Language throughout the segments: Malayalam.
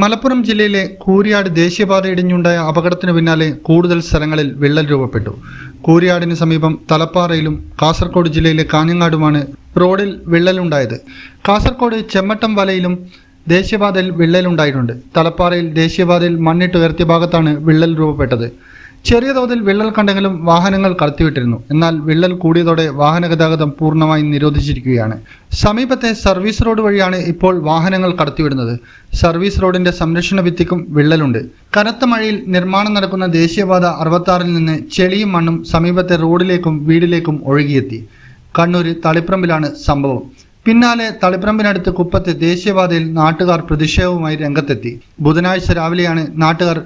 മലപ്പുറം ജില്ലയിലെ കൂരിയാട് ദേശീയപാത ഇടിഞ്ഞുണ്ടായ അപകടത്തിന് പിന്നാലെ കൂടുതൽ സ്ഥലങ്ങളിൽ വിള്ളൽ രൂപപ്പെട്ടു. കൂരിയാടിന് സമീപം തലപ്പാറയിലും കാസർഗോഡ് ജില്ലയിലെ കാഞ്ഞങ്ങാടുമാണ് റോഡിൽ വിള്ളലുണ്ടായത്. കാസർഗോഡ് ചെമ്മട്ടം വലയിലും ദേശീയപാതയിൽ വിള്ളലുണ്ടായിട്ടുണ്ട്. തലപ്പാറയിൽ ദേശീയപാതയിൽ മണ്ണിട്ട് ഉയർത്തിയ ഭാഗത്താണ് വിള്ളൽ രൂപപ്പെട്ടത്. ചെറിയ തോതിൽ വിള്ളൽ കണ്ടെങ്കിലും വാഹനങ്ങൾ കടത്തിവിട്ടിരുന്നു. എന്നാൽ വിള്ളൽ കൂടിയതോടെ വാഹന ഗതാഗതം പൂർണമായി നിരോധിച്ചിരിക്കുകയാണ്. സമീപത്തെ സർവീസ് റോഡ് വഴിയാണ് ഇപ്പോൾ വാഹനങ്ങൾ കടത്തിവിടുന്നത്. സർവീസ് റോഡിന്റെ സംരക്ഷണ ഭിത്തിക്കും വിള്ളലുണ്ട്. കനത്ത മഴയിൽ നിർമ്മാണം നടക്കുന്ന ദേശീയപാത അറുപത്താറിൽ നിന്ന് ചെളിയും മണ്ണും സമീപത്തെ റോഡിലേക്കും വീടിലേക്കും ഒഴുകിയെത്തി. കണ്ണൂർ തളിപ്പറമ്പിലാണ് സംഭവം. പിന്നാലെ തളിപ്പറമ്പിനടുത്ത് കുപ്പത്തെ ദേശീയപാതയിൽ നാട്ടുകാർ പ്രതിഷേധവുമായി രംഗത്തെത്തി. ബുധനാഴ്ച രാവിലെയാണ് നാട്ടുകാർ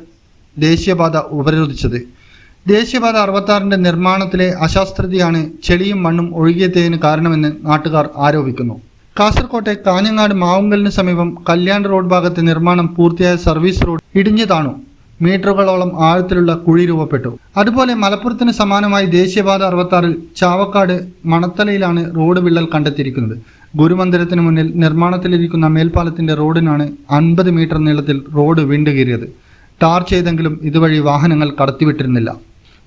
ദേശീയപാത ഉപരോധിച്ചത്. ദേശീയപാത അറുപത്താറിന്റെ നിർമ്മാണത്തിലെ അശാസ്ത്രതയാണ് ചെളിയും മണ്ണും ഒഴുകിയെത്തിയതിന് കാരണമെന്ന് നാട്ടുകാർ ആരോപിക്കുന്നു. കാസർകോട്ടെ കാഞ്ഞങ്ങാട് മാവുങ്കലിന് സമീപം കല്യാൺ റോഡ് ഭാഗത്തെ നിർമ്മാണം പൂർത്തിയായ സർവീസ് റോഡ് ഇടിഞ്ഞു താണു. മീറ്ററുകളോളം ആഴത്തിലുള്ള കുഴി രൂപപ്പെട്ടു. അതുപോലെ മലപ്പുറത്തിന് സമാനമായി ദേശീയപാത അറുപത്താറിൽ ചാവക്കാട് മണത്തലയിലാണ് റോഡ് വിള്ളൽ കണ്ടെത്തിയിരിക്കുന്നത്. ഗുരുമന്ദിരത്തിന് മുന്നിൽ നിർമ്മാണത്തിലിരിക്കുന്ന മേൽപ്പാലത്തിന്റെ റോഡിനാണ് അൻപത് മീറ്റർ നീളത്തിൽ റോഡ് വീണ്ടുകീറിയത് ടാർ ചെയ്തെങ്കിലും ഇതുവഴി വാഹനങ്ങൾ കടത്തിവിട്ടിരുന്നില്ല.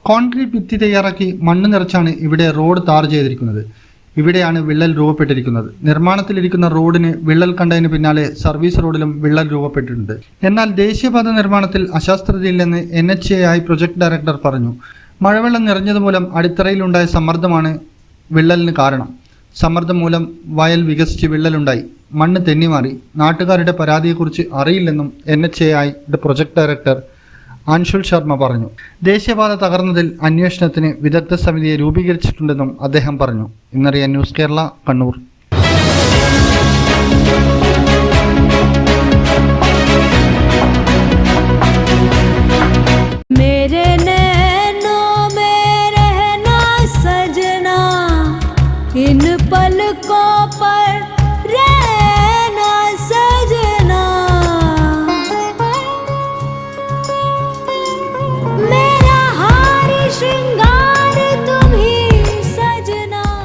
കോൺക്രീറ്റ് ഭിത്തി തയ്യാറാക്കി മണ്ണ് നിറച്ചാണ് ഇവിടെ റോഡ് ടാർ ചെയ്തിരിക്കുന്നത്. ഇവിടെയാണ് വിള്ളൽ രൂപപ്പെട്ടിരിക്കുന്നത്. നിർമ്മാണത്തിലിരിക്കുന്ന റോഡിന് വിള്ളൽ കണ്ടതിന് പിന്നാലെ സർവീസ് റോഡിലും വിള്ളൽ രൂപപ്പെട്ടിട്ടുണ്ട്. എന്നാൽ ദേശീയപാത നിർമ്മാണത്തിൽ അശാസ്ത്രതയില്ലെന്ന് N H A I project director പറഞ്ഞു. മഴവെള്ളം നിറഞ്ഞതുമൂലം അടിത്തറയിലുണ്ടായ സമ്മർദ്ദമാണ് വിള്ളലിന് കാരണം. സമ്മർദ്ദം മൂലം വയൽ വികസിച്ച് വിള്ളലുണ്ടായി. മണ്ണ് തെന്നിമാറി നാട്ടുകാരുടെ പരാതിയെക്കുറിച്ച് അറിയില്ലെന്നും N H A I project director Anshul Sharma പറഞ്ഞു ദേശീയപാത തകർന്നതിൽ അന്വേഷണത്തിന് വിദഗ്ധ സമിതിയെ രൂപീകരിച്ചിട്ടുണ്ടെന്നും അദ്ദേഹം പറഞ്ഞു ഇന്നറിയാൻ ന്യൂസ് കേരള കണ്ണൂർ मेरे नैनों में रहना सजना इन पलकों पर रहना